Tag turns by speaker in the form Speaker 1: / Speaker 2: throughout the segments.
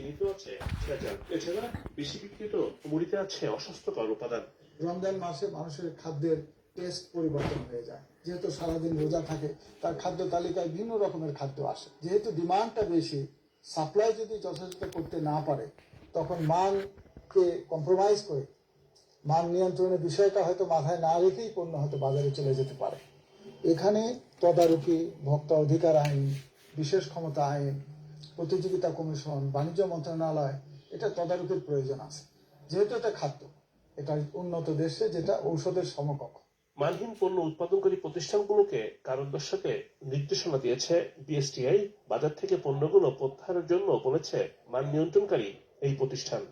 Speaker 1: চিনিতেও আছে ভেজাল এছাড়া বেশি বিক্রিত মুড়িতে আছে অস্বাস্থ্যকর উপাদান।
Speaker 2: রমজান মাসে মানুষের খাদ্যের টেস্ট পরিবর্তন হয়ে যায়। যেহেতু সারাদিন রোজা থাকে, তার খাদ্য তালিকায় ভিন্ন রকমের খাদ্য আসে। যেহেতু ডিমান্ডটা বেশি সাপ্লাই যদি যথাযথ করতে না পারে, তখন মানকে কম্প্রোমাইজ করে, মান নিয়ন্ত্রণের বিষয়টা হয়তো মাথায় না রেখেই পণ্য হয়তো বাজারে চলে যেতে পারে। এখানে তদারকি, ভোক্তা অধিকার আইন, বিশেষ ক্ষমতা আইন প্রতিযোগিতা কমিশন বাণিজ্য মন্ত্রণালয় এটা তদারকির প্রয়োজন আছে। যেহেতু এটা খাদ্য এটা উন্নত দেশে যেটা ঔষধের সমকক্ষ।
Speaker 1: মানহীন পণ্য উৎপাদনকারী প্রতিষ্ঠানগুলোকে কারণ দর্শকে নির্দেশনা দিয়েছে বিএসটিআই বাজার থেকে পণ্যগুলো প্রত্যাহারের জন্য বলেছে মান নিয়ন্ত্রণকারী এই প্রতিষ্ঠান।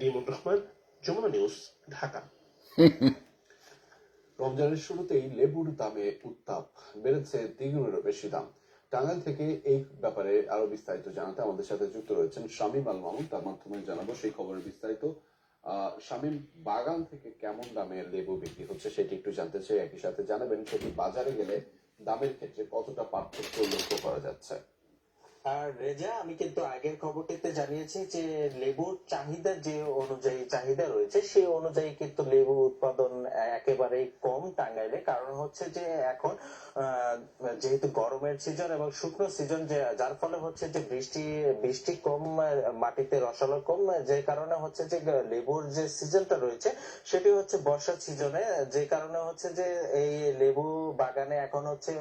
Speaker 1: রিমন রহমান যমুনা নিউজ ঢাকা।
Speaker 3: রমজানের শুরুতেই লেবুর দামে উত্তাপ বেড়েছে দ্বিগুণেরও বেশি দাম। টাঙ্গাইল থেকে এই ব্যাপারে আরও বিস্তারিত জানাতে আমাদের সাথে যুক্ত রয়েছেন শামীম আল মামুন। তার মাধ্যমে জানাব সেই খবরের বিস্তারিত। শামীম, বাগান থেকে কেমন দামে লেবু বিক্রি হচ্ছে সেটি একটু জানতে চাই। একই সাথে জানাবেন সেটি বাজারে গেলে দামের ক্ষেত্রে কতটা পার্থক্য লক্ষ্য করা যাচ্ছে।
Speaker 4: আর রেজা, আমি কিন্তু আগের খবরটিতে জানিয়েছি যে লেবুর চাহিদা যে অনুযায়ী চাহিদা রয়েছে সেই অনুযায়ী কিন্তু লেবু উৎপাদন একেবারেই কম টাঙ্গাইলে। কারণ হচ্ছে যে এখন যেহেতু গরমের সিজন এবং শুকনো সিজন যে, যার ফলে হচ্ছে যে বৃষ্টি বৃষ্টি কম, মাটিতে রসালো কম, যে কারণে হচ্ছে যে লেবুর যে সিজনটা রয়েছে, সেটি হচ্ছে বর্ষার সিজনে যে কারণে হচ্ছে যে এই লেবু বাগানে এখন হচ্ছে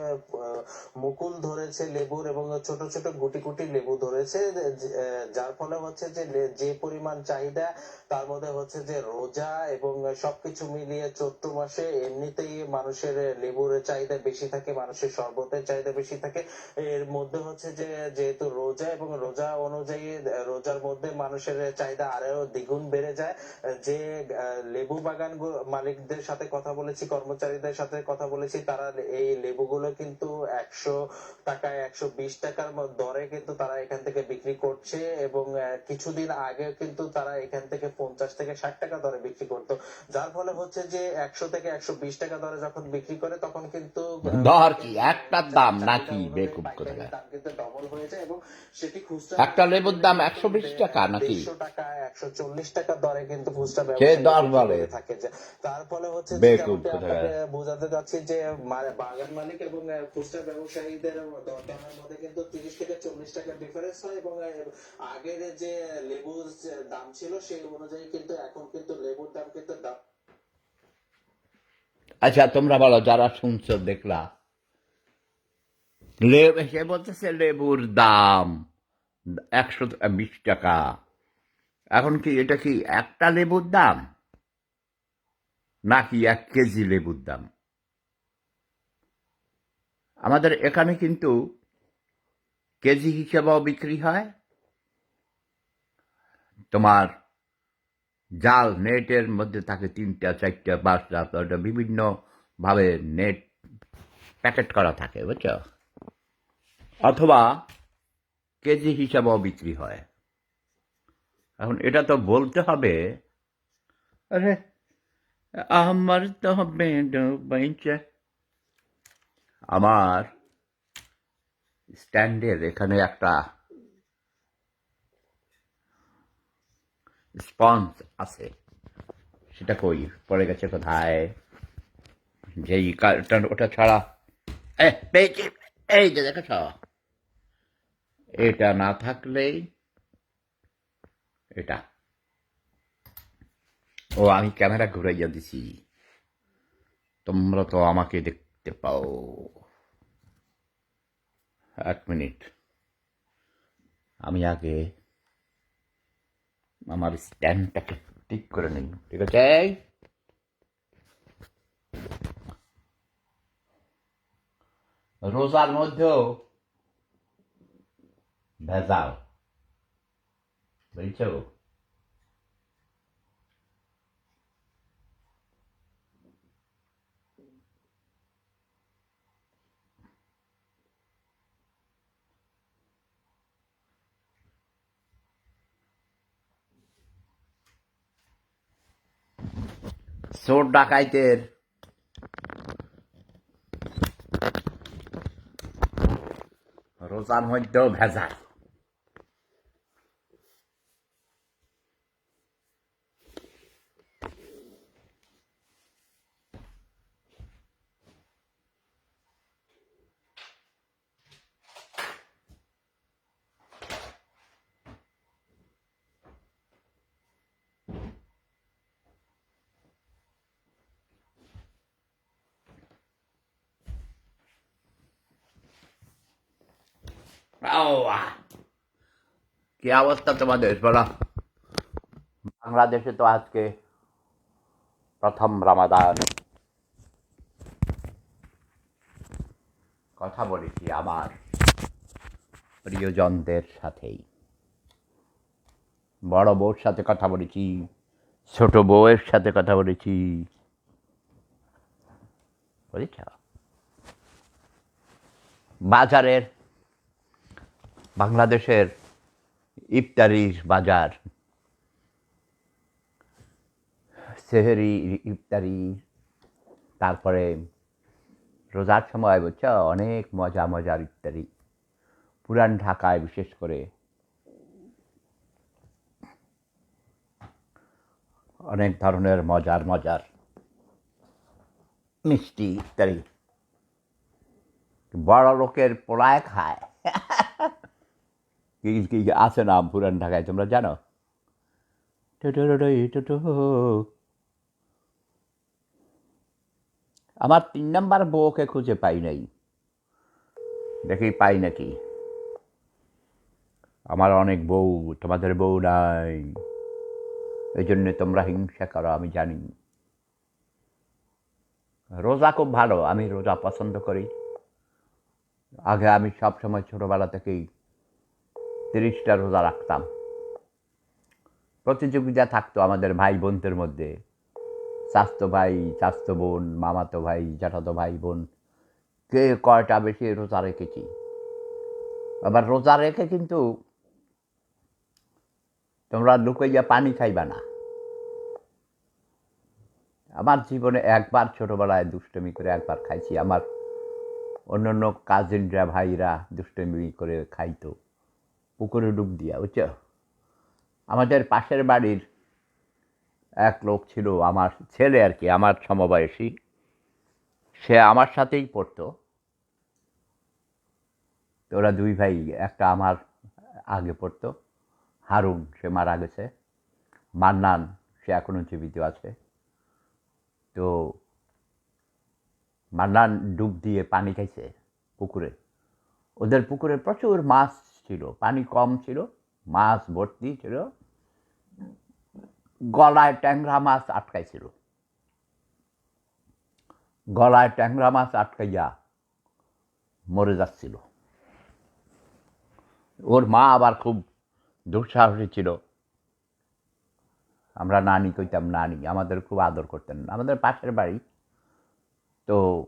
Speaker 4: মুকুল ধরেছে লেবুর এবং ছোট ছোট গুটি গুটি লেবু ধরেছে যার ফলে হচ্ছে যে যে পরিমাণ চাহিদা তার মধ্যে হচ্ছে যে রোজা এবং সবকিছু মিলিয়ে চৈত্র মাসে এমনিতেই মানুষের লেবুর চাহিদা বেশি থাকে, মানুষের শরবতের চাহিদা বেশি থাকে। এর মধ্যে হচ্ছে যে, যেহেতু রোজা এবং রোজা অনুযায়ী, রোজার মধ্যে মানুষের চাহিদা আরও দ্বিগুণ বেড়ে যায়। যে লেবু বাগান মালিকদের সাথে কথা বলেছি, কর্মচারীদের সাথে কথা বলেছি, তারা এই লেবুগুলো কিন্তু একশো টাকায় একশো বিশ টাকার দরে কিন্তু তারা এখান থেকে বিক্রি করছে এবং কিছুদিন আগে কিন্তু তারা এখান থেকে পঞ্চাশ থেকে ষাট টাকা দরে বিক্রি করতো যার ফলে হচ্ছে যে একশো থেকে একশো বিশ টাকা দরে যখন বিক্রি করে তখন কিন্তু
Speaker 5: দর কি? একটার দাম নাকি? বেকুব কোথাকার।
Speaker 4: দাম কিন্তু ডবল হয়ে যায় এবং সেটি খুচরা
Speaker 5: একটা লেবুর দাম 120 টাকা নাকি?
Speaker 4: টাকা একশো চল্লিশ টাকা দরে কিন্তু খুচরা ব্যবসায়ী
Speaker 5: দর বলে।
Speaker 4: থাকে যে তার ফলে হচ্ছে যে
Speaker 5: বেকুব।
Speaker 4: আপনাকে বোঝাতে যাচ্ছি যে বাগান মালিক এবং খুচরা ব্যবসায়ীদের দরদামের মধ্যে কিন্তু তিরিশ থেকে চল্লিশ টাকা ডিফারেন্স হয় এবং আগের যে লেবুর দাম ছিল সেই অনুযায়ী কিন্তু এখন কিন্তু লেবুর দাম কিন্তু দাম।
Speaker 5: আচ্ছা তোমরা বলো, যারা শুনছো, দেখলা। লেবু সে বলতেছে লেবুর দাম একশো বিশ টাকা। এখন কি এটা কি একটা লেবুর দাম? নাকি এক কেজি লেবুর দাম? আমাদের এখানে কিন্তু কেজি হিসেবেও বিক্রি হয়। তোমার জাল, নেটের মধ্যে থাকে তিনটা, চারটা, পাঁচটা, ছয়টা, বিভিন্ন ভাবে নেট প্যাকেট করা থাকে, বুঝছ? অথবা কেজি হিসাবেও বিক্রি হয়। এখন এটা তো বলতে হবে, আরে, আমার তো আমার স্ট্যান্ডের এখানে একটা স্পঞ্জ আছে। সেটা কই? পড়ে গেছে কোথায়? যেই কারটা ওটা ছাড়া। এই যে দেখেছ? এটা না থাকলেই এটা। ও, আমি ক্যামেরা ঘুরাইয়া দিছি। তোমরা তো আমাকে দেখতে পাও। এক মিনিট। আমি আগে আমার স্ট্যান্ডটাকে ঠিক করে নিন ঠিক আছে? রোজার মধ্যেও ভেজাল বুঝছ? চোর ডাকাইতের। রোজার মধ্যেও ভেজাল। কি অবস্থা তোমাদের বলো? বাংলাদেশে তো আজকে প্রথম রামাদান। কথা বলেছি আমার প্রিয়জনদের সাথেই। বড় বউর সাথে কথা বলেছি ছোট বউয়ের সাথে কথা বলেছি। বুঝেছ? বাজারের বাংলাদেশের ইফতারির বাজার, সেহেরি ইফতারি, তারপরে রোজার সময় বুঝছ, অনেক মজা মজার ইফতারি। পুরান ঢাকায় বিশেষ করে। অনেক ধরনের মজার মজার মিষ্টি ইত্যাদি বড় লোকের পোড়ায় খায়। কি আছে না পুরান ঢাকায় তোমরা জানো। আমার তিন নম্বর বউকে খুঁজে পাই নাই দেখি পাই নাকি আমার অনেক বউ তোমাদের বউ নাই এই জন্য তোমরা হিংসা করো আমি জানি রোজা খুব ভালো আমি রোজা পছন্দ করি আগে আমি সব সময় ছোটবেলা থেকেই তিরিশটা রোজা রাখতাম। প্রতিযোগিতা থাকতো আমাদের ভাই বোনদের মধ্যে। চাস্তো ভাই চাস্তো বোন, মামাতো ভাই, জ্যাঠাতো ভাই, বোন, কে কয়টা বেশি রোজা রেখেছি? আবার রোজা রেখে কিন্তু তোমরা লুকাইয়া পানি খাইবা না। আমার জীবনে একবার ছোটোবেলায় দুষ্টমি করে একবার খাইছি। আমার অন্য অন্য কাজিনরা, ভাইরা দুষ্টমি করে খাইতো। পুকুরে ডুব দিয়া, বুঝছ? আমাদের পাশের বাড়ির এক লোক ছিল, আমার ছেলে আর কি, আমার সমবয়সী। সে আমার সাথেই পড়তো। তো ওরা দুই ভাই, একটা আমার আগে পড়তো, হারুন, সে মারা গেছে। মান্নান, সে এখনও জীবিত আছে। তো মান্নান ডুব দিয়ে পানি খাইছে পুকুরে। ওদের পুকুরে প্রচুর মাছ ছিল, পানি কম ছিল, মাছ ভর্তি ছিল, গলায় ট্যাংরা মাছ আটকাইছিল। গলায় ট্যাংরা মাছ আটকাইয়া মরে যাচ্ছিল। ওর মা আবার খুব দুঃসাহসী ছিল। আমরা নানি কইতাম, নানি, আমাদের খুব আদর করতেন আমাদের পাশের বাড়ি। তো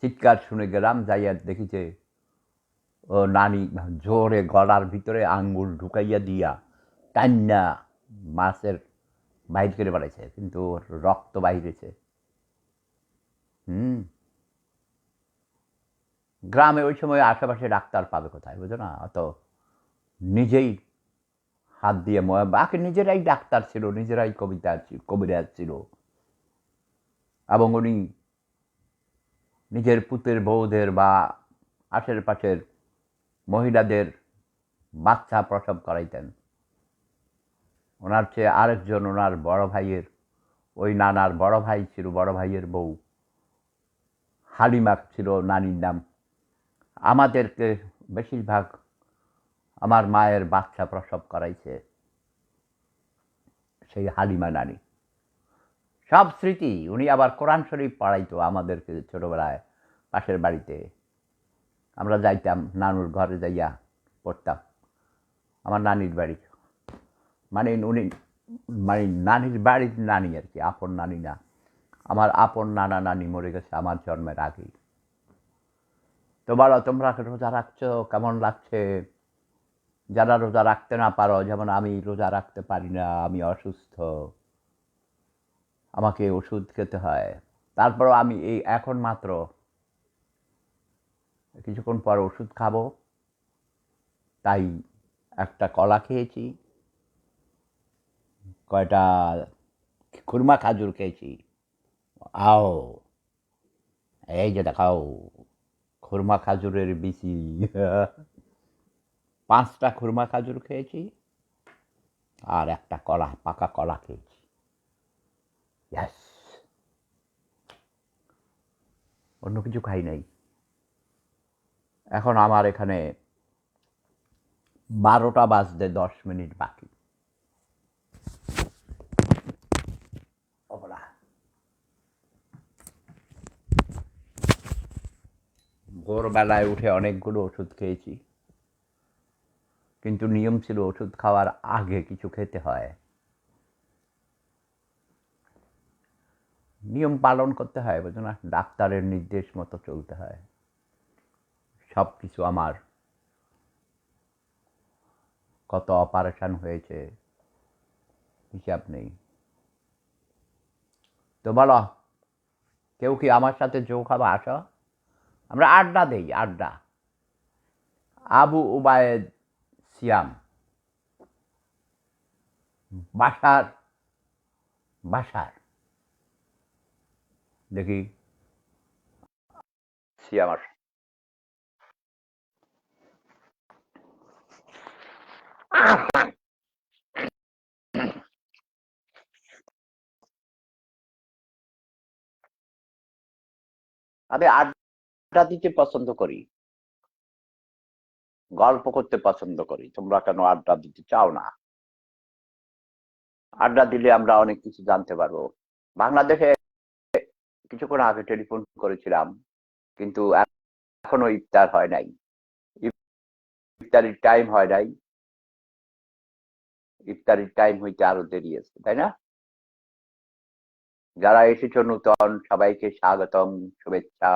Speaker 5: চিৎকার শুনে গেলাম, যাইয়া দেখি যে নানি, জোরে গলার ভিতরে আঙ্গুল ঢুকাইয়া দিয়া টান্না মাছের বাইর করে বেড়াইছে, কিন্তু রক্ত বাইরেছে হুম। গ্রামে ওই সময় আশেপাশে ডাক্তার পাবে কোথায়, বুঝো না? অত নিজেই হাত দিয়ে ময় বাকি নিজেরাই ডাক্তার ছিল, নিজেরাই কবিতা কবিরাজ ছিল। এবং উনি নিজের পুতের বৌদের বা আশের পাশের মহিলাদের বাচ্চা প্রসব করাইতেন। ওনার চেয়ে আরেকজন ওনার বড় ভাইয়ের, ওই নানার বড় ভাই ছিল, বড় ভাইয়ের বউ। হালিমা ছিল নানির নাম। আমাদেরকে বেশিরভাগ আমার মায়ের বাচ্চা প্রসব করাইছে সেই হালিমা নানি। সব স্মৃতি উনি আবার কোরআন শরীফ পড়াইতো আমাদেরকে ছোটোবেলায়, পাশের বাড়িতে। আমরা যাইতাম, নানুর ঘরে যাইয়া পড়তাম। আমার নানির বাড়ি। মানে উনি মানে নানির বাড়ির নানি আর কি, আপন নানি না। আমার আপন নানা নানি মরে গেছে, আমার জন্মের আগেই। তো বলো, তোমরা রোজা রাখছো? কেমন লাগছে? যারা রোজা রাখতে না পারো, যেমন আমি রোজা রাখতে পারি না, আমি অসুস্থ। আমাকে ওষুধ খেতে হয়। তারপরও আমি এই এখন মাত্র কিছুক্ষণ পর ওষুধ খাব। তাই একটা কলা খেয়েছি, কয়টা খুরমা খাজুর খেয়েছি। আও, এই যে দেখাও, খুরমা খাজুরের বিচি। পাঁচটা খুরমা খাজুর খেয়েছি আর একটা কলা, পাকা কলা খেয়েছি। অন্য কিছু খাই নাই। এখন আমার এখানে বারোটা বাজতে দশ মিনিট বাকি। ভোরবেলায় উঠে অনেকগুলো ওষুধ খেয়েছি। কিন্তু নিয়ম ছিল ওষুধ খাওয়ার আগে কিছু খেতে হয়। নিয়ম পালন করতে হয়, বুঝো না? ডাক্তারের নির্দেশ মতো চলতে হয়। সব কিছু আমার। কত অপারেশন হয়েছে, হিসাব নেই। তো বলো, কেউ কি আমার সাথে যোগ হবে? আসো। আমরা আড্ডা দেই, আড্ডা। আবু উবায়েদ সিয়াম। বাসার বাসার। দেখি। সিয়াম আমি আড্ডা দিতে পছন্দ করি। গল্প করতে পছন্দ করি। তোমরা কেন আড্ডা দিতে চাও না? আড্ডা দিলে আমরা অনেক কিছু জানতে পারব। বাংলাদেশে কিছুক্ষণ আগে টেলিফোন করেছিলাম, কিন্তু এখনও ইফতার হয় নাই। ইফতারির টাইম হয় নাই। ইফতারির টাইম হইতে আরও দেরি আছে, তাই না? যারা এসেছ নূতন, সবাইকে স্বাগতম, শুভেচ্ছা।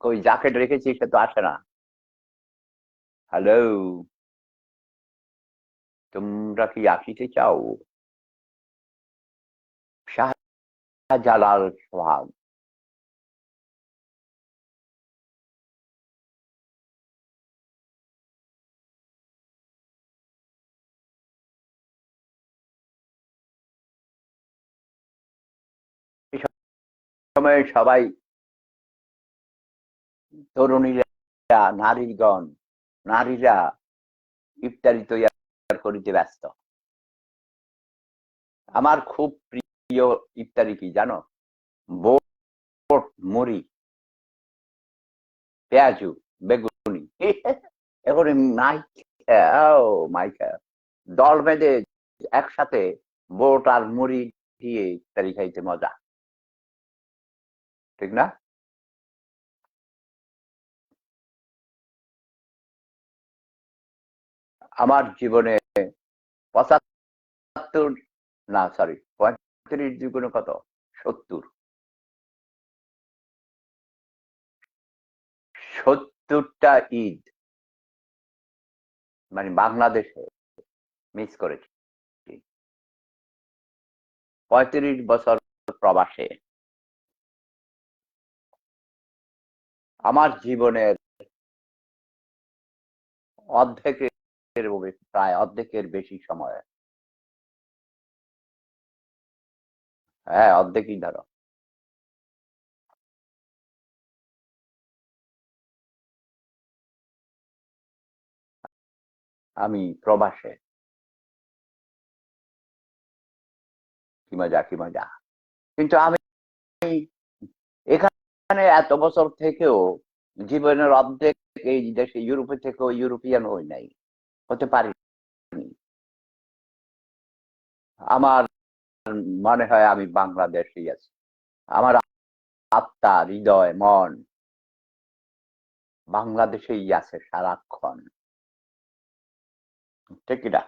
Speaker 5: কই জ্যাকেট রেখেছি, সে তো আসে না। হ্যালো তোমরা কি আসিতে চাও? শাহজালাল সোহাগ। সময়ে সবাই তরুণীরা, নারীগণ, নারীরা ইফতারি তৈরি করিতে ব্যস্ত। আমার খুব প্রিয় ইফতারি কি জানো? বোট, মুড়ি, পেঁয়াজু, বেগুনি। এখন নাই ও মাই দল বেঁধে একসাথে বোট আর মুড়ি দিয়ে ইফতারি খাইতে মজা। ঠিক না? আমার জীবনে পঁচাত্তর, না সরি পঁয়ত্রিশ দুগুণে কত? সত্তর। সত্তরটা ঈদ। মানে বাংলাদেশে মিস করেছি। পঁয়ত্রিশ বছর প্রবাসে। আমার জীবনের অর্ধেকের প্রায় অর্ধেকের বেশি সময়। হ্যাঁ অর্ধেকই ধরো। আমি প্রবাসে। কি মজা কি মজা। কিন্তু আমি এখানে এত বছর থেকেও জীবনের অর্ধেক এই দেশে ইউরোপে থেকেও ইউরোপিয়ান হই নাই, হতে পারি আমার মনে হয় আমি বাংলাদেশেই আছি। আমার আত্মা, হৃদয়, মন বাংলাদেশেই আছে সারাক্ষণ। ঠিক কিনা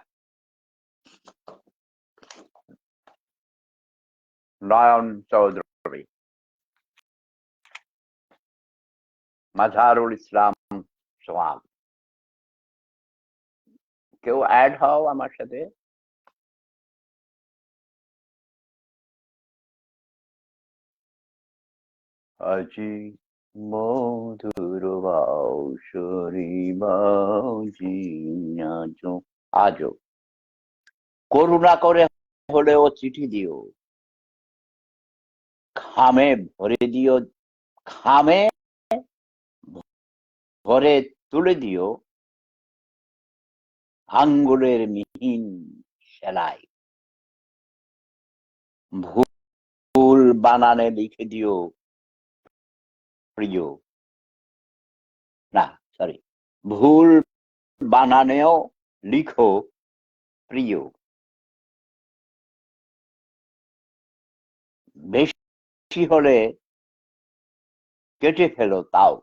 Speaker 5: নয়ন চৌধুরী। মাঝারুল ইসলাম সোহাগ কেউ অ্যাড হও আমার সাথে। আজি মধুর আজো করুণা করে হলেও চিঠি দিও। খামে ভরে দিও। খামে ভরে তুলে দিও আঙ্গুলের মিহিন সেলাই। ভুল বানানে লিখে দিও, প্রিয়। না সরি ভুল বানানেও লিখো, প্রিয়। বেশি হলে কেটে ফেলো তাও।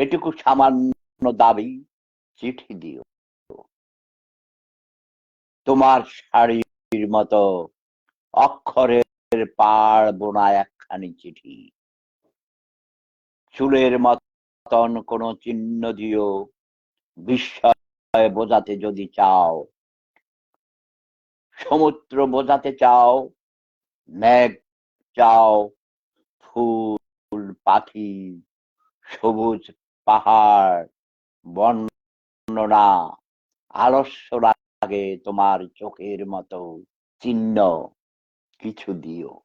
Speaker 5: এটুকু সামান্য দাবি, চিঠি দিও। তোমার শাড়ির মতো অক্ষরের পাড় বোনা একখানি চিঠি। চুলের মতন কোন চিহ্ন দিও, বিস্ময় বোঝাতে যদি চাও। সমুদ্র বোঝাতে চাও, মেঘ চাও, ফুল, পাখি, সবুজ পাহাড়, বর্ণনা, আলস্য লাগে তোমার চোখের মতো চিহ্ন কিছু দিও।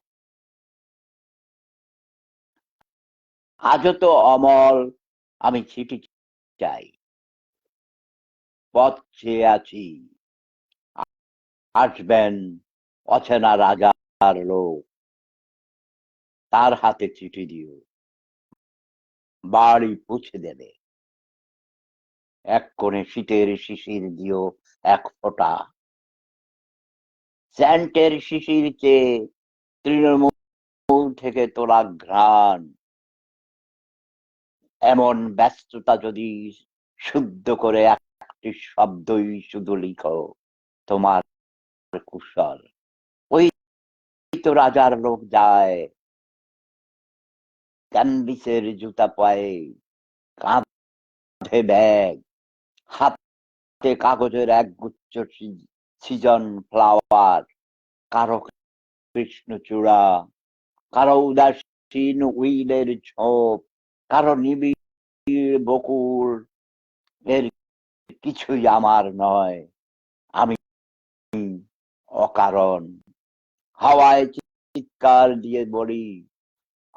Speaker 5: আজও তো অমল, আমি চিঠি চাই। পথ চেয়ে আছি। আসবেন অচেনা রাজার লোক। তার হাতে চিঠি দিও। বাড়ি পুছে দেবে। এক কোণে শীতের শিশির দিও এক ফোঁটা। স্যান্টের শিশির চেয়ে তৃণমূল থেকে তোলা ঘ্রাণ। এমন ব্যস্ততা যদি শুদ্ধ করে একটি শব্দই শুধু লিখো, তোমার কুশল। ওই তো রাজার লোক যায় ক্যাম্বিসের জুতা পায়ে, কাঁধে ব্যাগ, হাতে কাগজের এক গুচ্ছ সিজন ফ্লাওয়ার, কারও কৃষ্ণচূড়া কারও উদাসীন উইলের ঝোপ, কারও নিবিড় বকুল, এর কিছুই আমার নয়, আমি অকারণ। হাওয়ায় চিৎকার দিয়ে বলি,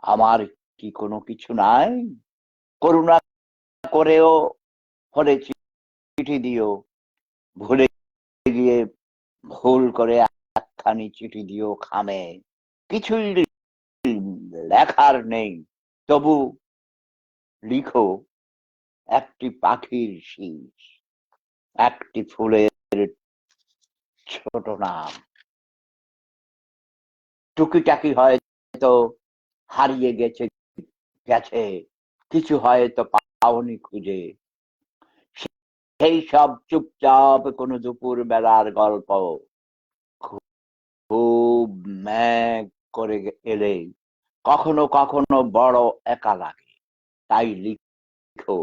Speaker 5: আমার কি কোনো কিছু নাই? করুণা করেও হলে চিঠি দিও। ভুলে গিয়ে ভুল করে একখানি চিঠি দিও খামে। কিছুই লেখার নেই। তবু লিখো একটি পাখির শীষ, একটি ফুলের ছোট নাম। টুকিটাকি হয়তো হারিয়ে গেছে গেছে। কিছু হয়তো পাওনি খুঁজে। সেই সব চুপচাপ কোনো দুপুর বেলার গল্প। খুব ম্যাগ করে এলে। কখনো কখনো বড় একা লাগে। তাই লিখো,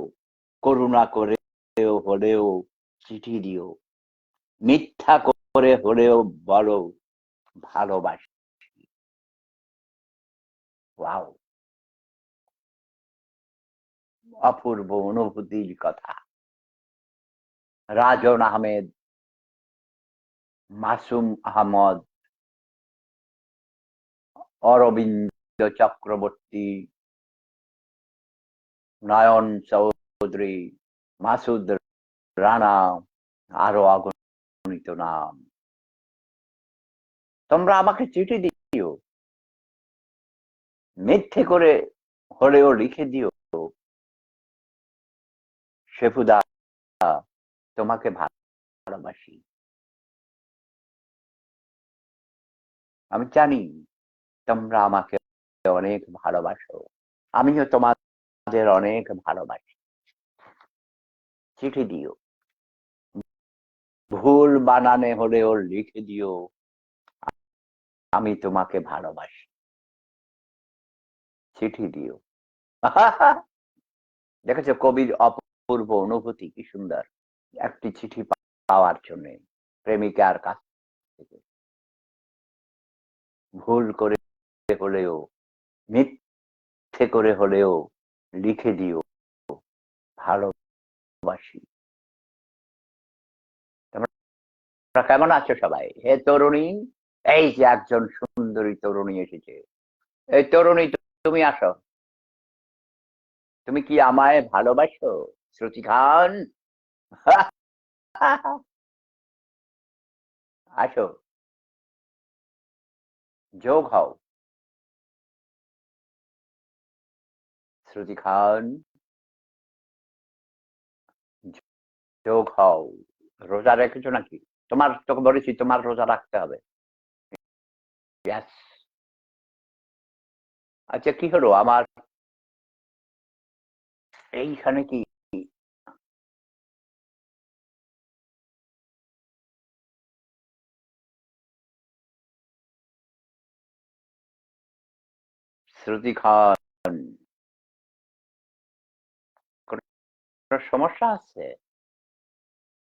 Speaker 5: করুণা করে হলেও চিঠি দিও। মিথ্যা করে হলেও বলো, ভালোবাসি। ওয়াও। অপূর্ব অনুভূতির কথা। রাজন আহমেদ, মাসুম আহমদ, অরবিন্দ চক্রবর্তী, নয়ন চৌধুরী, মাসুদ রানা আরও অগণিত নাম। তোমরা আমাকে চিঠি দিও। মিথ্যে করে হলেও লিখে দিও। শেফুদা তোমাকে ভালোবাসি। আমি জানি তোমরা আমাকে অনেক ভালোবাসো। আমিও তোমাদের অনেক ভালোবাসি। চিঠি দিও। ভুল বানানে হলেও লিখে দিও। আমি তোমাকে ভালোবাসি। চিঠি দিও। দেখেছ কবির অপূর্ব অনুভূতি কি সুন্দর? একটি চিঠি পাওয়ার জন্য প্রেমিকার কাছ থেকে। ভুল করে হলেও, মিথ্যে করে হলেও লিখে দিও, ভালোবাসি। তোমরা কেমন আছো সবাই? হে তরুণী, এই যে একজন সুন্দরী তরুণী এসেছে। এই তরুণী, তুমি আসো। তুমি কি আমায় ভালোবাসো? শ্রুতি খান। আসো। যোগ হও। শ্রুতি খান। যোগ হও। রোজা রেখেছো নাকি? তোমার তোকে বলেছি, তোমার রোজা রাখতে হবে. আচ্ছা কি হলো? আমার এইখানে কি শ্রুতি খান সমস্যা আছে?